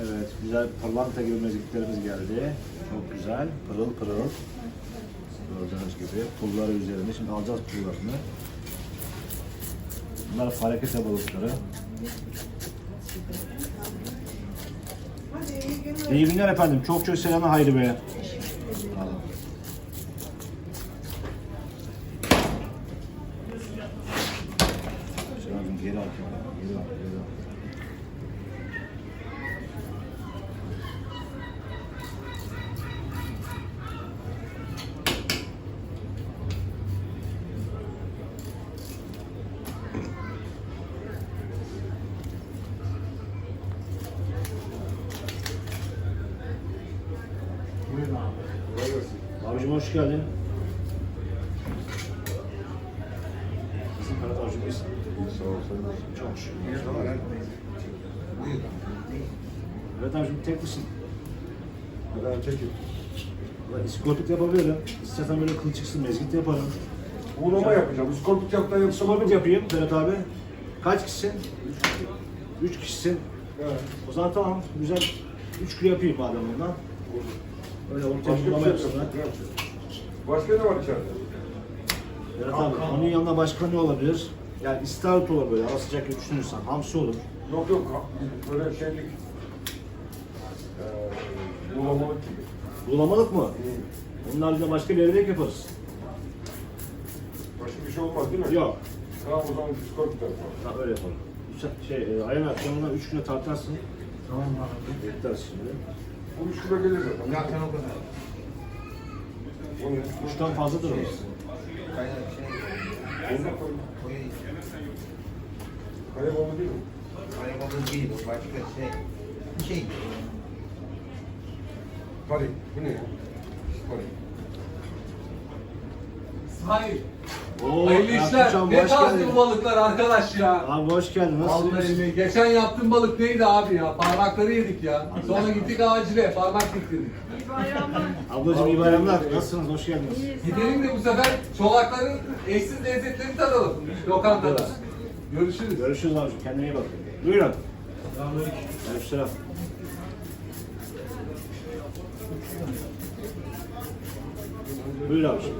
Evet, güzel pırlanta gibi geldi. Çok güzel, pırıl pırıl. Gördüğünüz gibi pulları üzerinde. Şimdi alacağız pullarını. Bunlar harekete balıkları. İyi günler efendim. Çok çok selamlar Hayri Bey'e. Geri ya, Geri at, geri at. Buyurun abi. Abicim hoş geldin. Bizim Ferhat abicim sağ ol sen nasılsın? çok şükür. Buyurun. Evet abicim tek misin? Ben tekim. Valla iskorpit yapabilirim. İstersen böyle kılçıksın mezgit yaparım. Uğurlama yapacağım. İskorpit yaptan yapsam İskorpit yapayım Ferhat abi. Kaç kişisin? Üç kişisin. Evet. O zaman tamam güzel 3 kilo yapayım madem bundan. Öyle ortaya Başka bir bulama şey yapsınlar. Başka ne var içeride? Ferhat abi onun yanına başka ne olabilir? Yani istavrit olur böyle hava sıcak gibi düşünürsen. Hamsi olur. Yok yok. ha- Böyle şeylik. Eee uğurlamalık gibi. Bulamalık mı? Onun haricinde başka bir levrek yaparız. Başka bir şey olmaz değil mi? Yok. Tamam o zaman iskorpit yapalım. Ha, öyle yapalım. Şey, e, ayağına akşamına 3 kilo tartarsın. Tamam abi. Yeter şimdi. Bu üç kilo gelir zaten. Zaten o kadar. Onu Üçten fazladır o. Kaya şey. Onu da koy. Kaya bomba değil mi? Kaya balığı değil o başka şey. Şey. Pari. Bu ne ya? Pari. Hayır. Oo, Hayırlı işler. Ertuğrul, Ne bu balıklar arkadaş ya. Abi hoş geldin. Nasılsın? Vallahi geçen yaptığım balık neydi abi ya? Parmakları yedik ya. Sonra gittik acile parmak diktirdik. Ablacığım iyi bayramlar. Nasılsınız? Hoş geldiniz. Gidelim de bu sefer çolakların eşsiz lezzetlerini tadalım. Lokantada. Görüşürüz. Görüşürüz abicim. Kendine iyi bak. Buyurun. Aleykümselam. 물나오시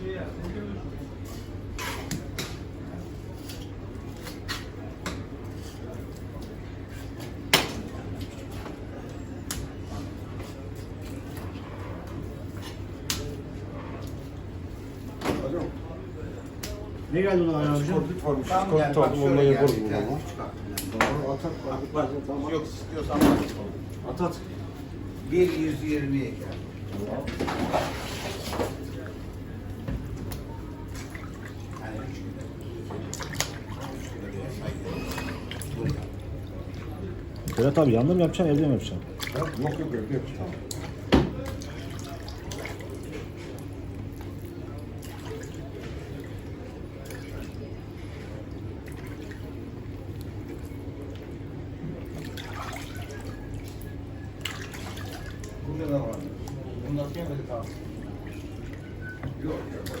Yeah, Ne geldi ona abicim? İskorpit varmış. Tam gel İskorpit bak aldım. Onunla bir bunu çıkar. At at. Bak bak. Yok istiyorsan bak. At at. 1.120'ye gel. Yani üç kilo. Üç kilo diye sayıyorum. Buraya. Ferhat abi yanında mı yapacaksın, evde mi yapacaksın? Yok yok evde yapacağım. Burada da var. Bunu nasıl yemedik abi? Yok yok.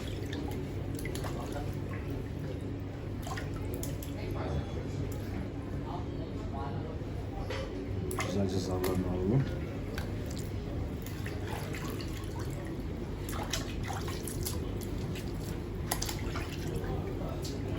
Güzelce zarlarını alalım.